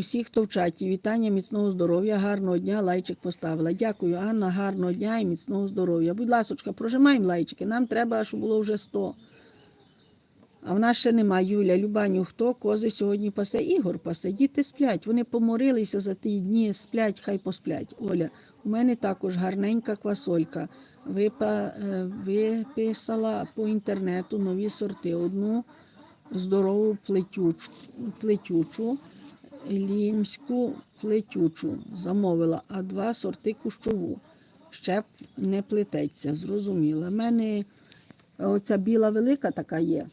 всіх, хто в чаті. Вітання, міцного здоров'я, гарного дня. Лайчик поставила. Дякую, Анна. Гарного дня і міцного здоров'я. Будь ласочка, прожимаємо лайчики. Нам треба, щоб було вже 100. А в нас ще нема Юля, Любаню, хто кози сьогодні пасе? Ігор пасе. Діти сплять. Вони поморилися за ті дні, сплять, хай посплять. Оля, у мене також гарненька квасолька. Випа, е, виписала по інтернету нові сорти. Одну здорову плетючу, плетючу, лімську плетючу замовила, а два сорти кущову. Ще не плететься, зрозуміла. У мене оця біла велика така є,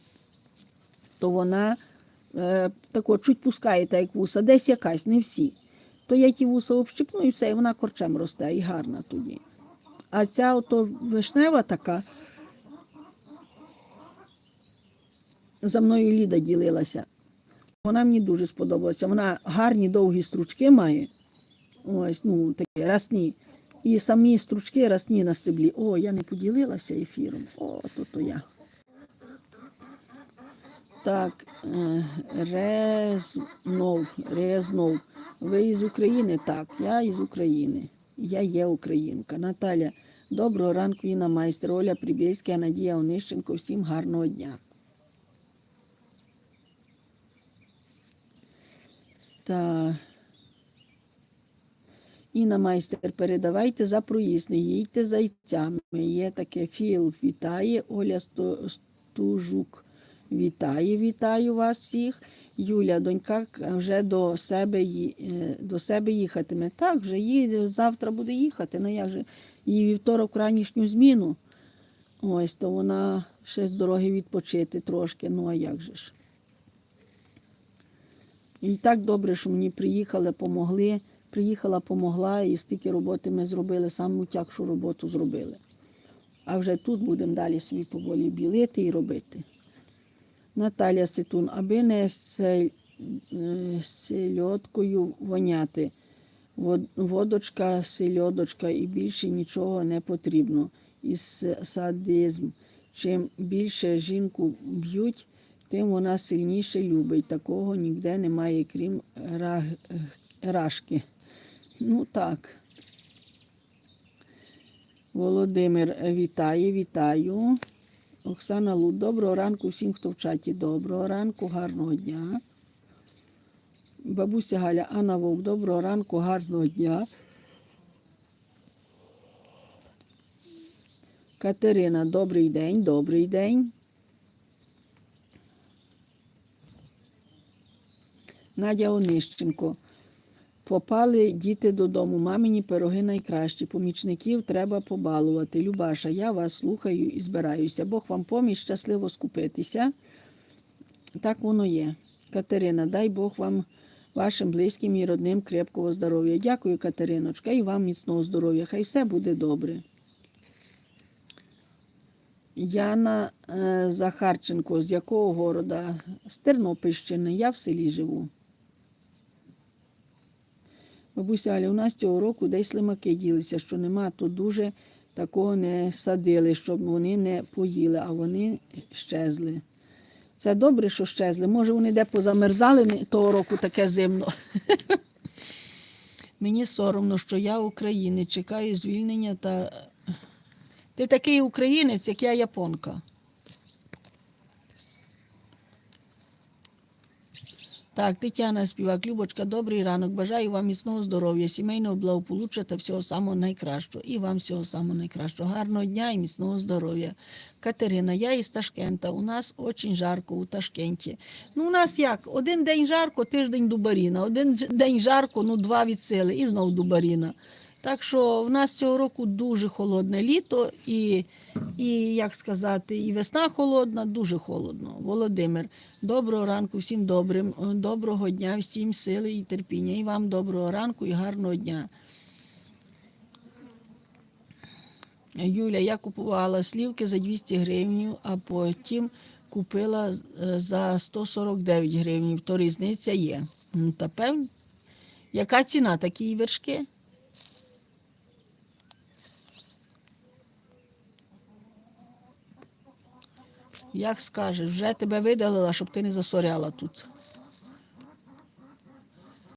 то вона е, тако чуть пускає, так як вуса, десь якась, не всі. То я ті вуса общипну і все, і вона корчем росте і гарна тоді. А ця ото вишнева така, за мною Ліда ділилася. Вона мені дуже сподобалася. Вона гарні довгі стручки має. Ось, ну, такі рясні. І самі стручки рясні на стеблі. О, я не поділилася ефіром. О, то то я. Так, е, Резнов, Резнов. Ви із України? Так, я із України. Я є українка. Наталя, доброго ранку, Інна майстер, Оля Прибєська, Надія Онищенко. Всім гарного дня. Та Інна майстер, передавайте за проїзд, не їдьте зайцями. Є таке філ. Вітає Оля Стужук. Вітає, вітаю вас всіх. Юля, донька вже до себе, е, до себе їхатиме. Так, вже їде, завтра буде їхати. Ну як же її вівторок ранішню зміну. Ось, то вона ще з дороги відпочити трошки. Ну а як же ж? І так добре, що мені приїхали, помогли. Приїхала, помогла, і стільки роботи ми зробили, саму тягшу роботу зробили. А вже тут будемо далі собі поволі білити і робити. Наталя Ситун, аби не сель- е, сельодкою воняти. Водочка, сельодочка і більше нічого не потрібно. І садизм. Чим більше жінку б'ють, тим вона сильніше любить. Такого ніде немає, крім рашки. Ну так. Володимир вітає, вітаю. Оксана Лут, доброго ранку всім, хто в чаті. Доброго ранку, гарного дня. Бабуся Галя, Анна Вовк, доброго ранку, гарного дня. Катерина, добрий день, добрий день. Надя Онищенко. Попали діти додому. Мамині пироги найкращі. Помічників треба побалувати. Любаша, я вас слухаю і збираюся. Бог вам поміч щасливо скупитися. Так воно є. Катерина, дай Бог вам, вашим близьким і родним крепкого здоров'я. Дякую, Катериночка, і вам міцного здоров'я. Хай все буде добре. Яна е, Захарченко, з якого города? З Тернопільщини. Я в селі живу. Бабуся Аля, у нас цього року десь слимаки ділися, що нема, то дуже такого не садили, щоб вони не поїли, а вони щезли. Це добре, що щезли. Може, вони де позамерзали того року таке зимно. Мені соромно, що я українець, чекаю звільнення та. Ти такий українець, як я японка. Так, Тетяна Співак, Любочка, добрий ранок. Бажаю вам міцного здоров'я, сімейного благополуччя та всього самого найкращого. І вам всього самого найкращого. Гарного дня і міцного здоров'я. Катерина, я із Ташкента. У нас дуже жарко у Ташкенті. Ну, у нас як? Один день жарко, тиждень дубаріна. Один день жарко, ну два від сили, і знов дубаріна. Так що в нас цього року дуже холодне літо і, і як сказати, і весна холодна, дуже холодно. Володимир, доброго ранку, всім добрим, е, доброго дня, всім сили і терпіння. І вам доброго ранку і гарного дня. Юля, я купувала слівки за 200 гривень, а потім купила е, за 149 гривень. То різниця є. Та певно. Яка ціна такі вершки? Як скажеш, вже тебе видалила, щоб ти не засоряла тут.